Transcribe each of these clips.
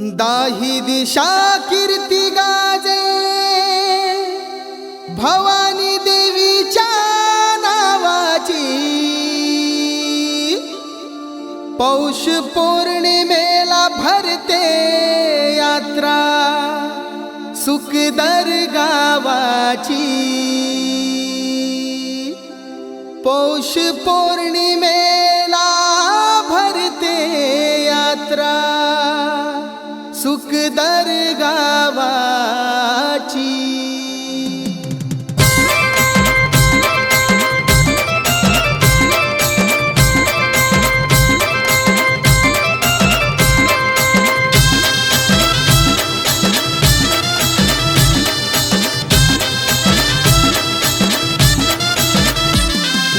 दाही दिशा कीर्ती गाजे भवानी देवीच्या नावाची. पौष पौर्णिमेला भरते यात्रा सुखदर गावाची. पौष पौर्णिमेला सुखदर गावाची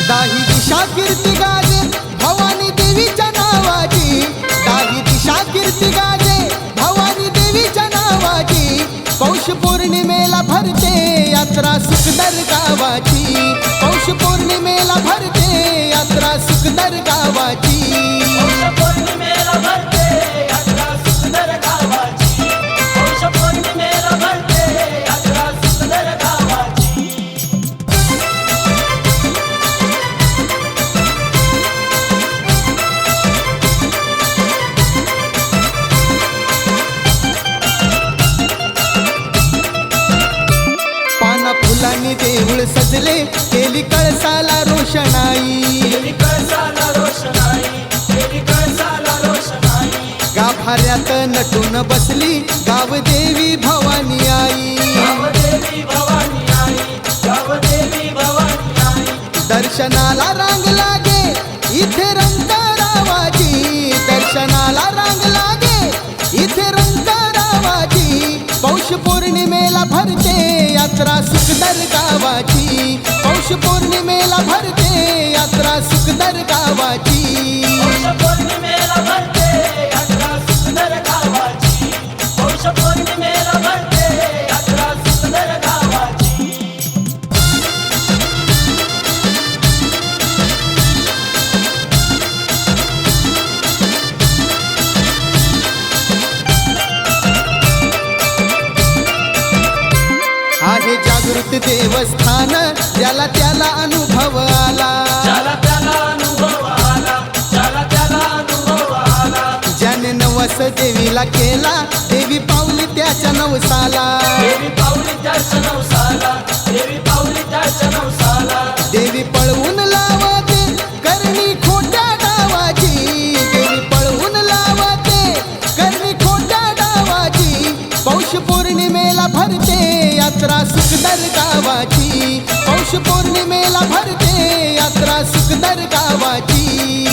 दाही दिशा कीर्ती गाजे भवानी भरते यात्रा सुखदर गावाची. पौष पौर्णिमेला भरते यात्रा सुखदर गावाची. फुलांनी सजले केली कळसाला रोषणाई. गाभाऱ्यात नटून बसली गाव देवी भवानी आई. गावदेवी भवानी आई दर्शनाला रांग लागे इथे रंगरावाची दर्शनाला रांग लागे इथे रंगरावाची पौष पौर्णिमेला भरते यात्रा सुखदर गावाची. पौर्णिमेला भरते यात्रा सुखदर गावाची. देवस्थान त्याला अनुभव आला. ज्याला त्याला अनुभव आला ज्याला त्याला अनुभव आला. ज्याने नवस देवीला केला देवी पावली त्याच्या नवसाला. यात्रा सुखदर गावाची. पौष पौर्णिमेला भरते यात्रा सुखदर गावाची.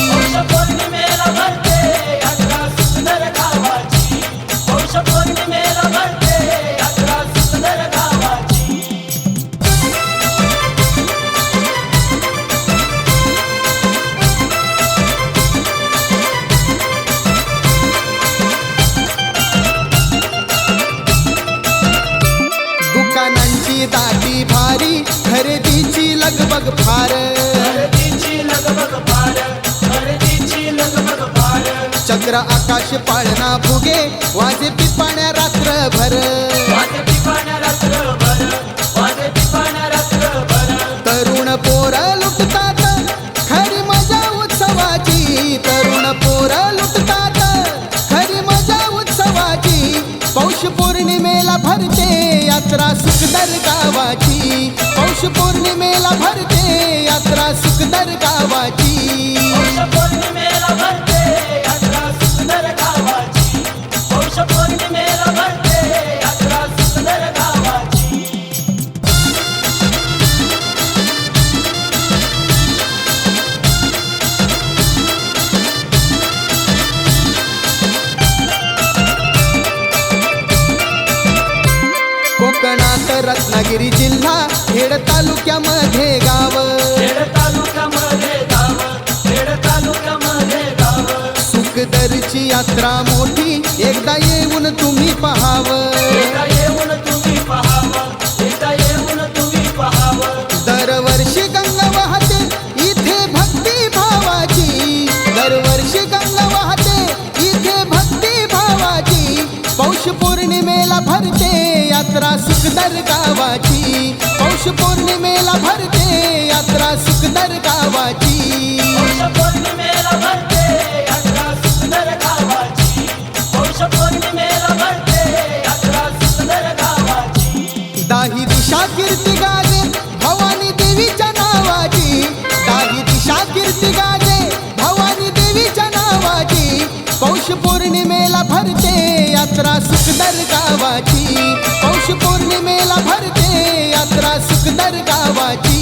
दाटी भारी खरेदीची लगबग फार. चक्र आकाश पाळणा फुगे वाजे पिपाण्या रात्रभर. तरुण पोर लुटतात खरी मजा उत्सवाची. तरुण पोर लुटतात खरी मजा उत्सवाची. पौष पौर्णिमेला भरते यात्रा सुखदर गावाची. पौष पौर्णिमेला भरते यात्रा सुखदर गावाची. रत्नागिरी जिल्हा खेड तालुक्यामध्ये गाव. सुखदरची यात्रा मोठी एकदा येऊन तुम्ही पहावं. एकदा पौर्णिमेला भरते यात्रा सुखदर गावाची. पौष पौर्णिमेला भरते यात्रा सुखदर गावाची. दाही दिशा कीर्ती गाजे भवानी देवीच्या नावाची. दाही दिशा कीर्ती गाजे भवानी देवीच्या नावाची. पौष पौर्णिमेला भरते यात्रा सुखदर गावाची. पौष पौर्णिमेला भरते यात्रा सुखदर गावाची.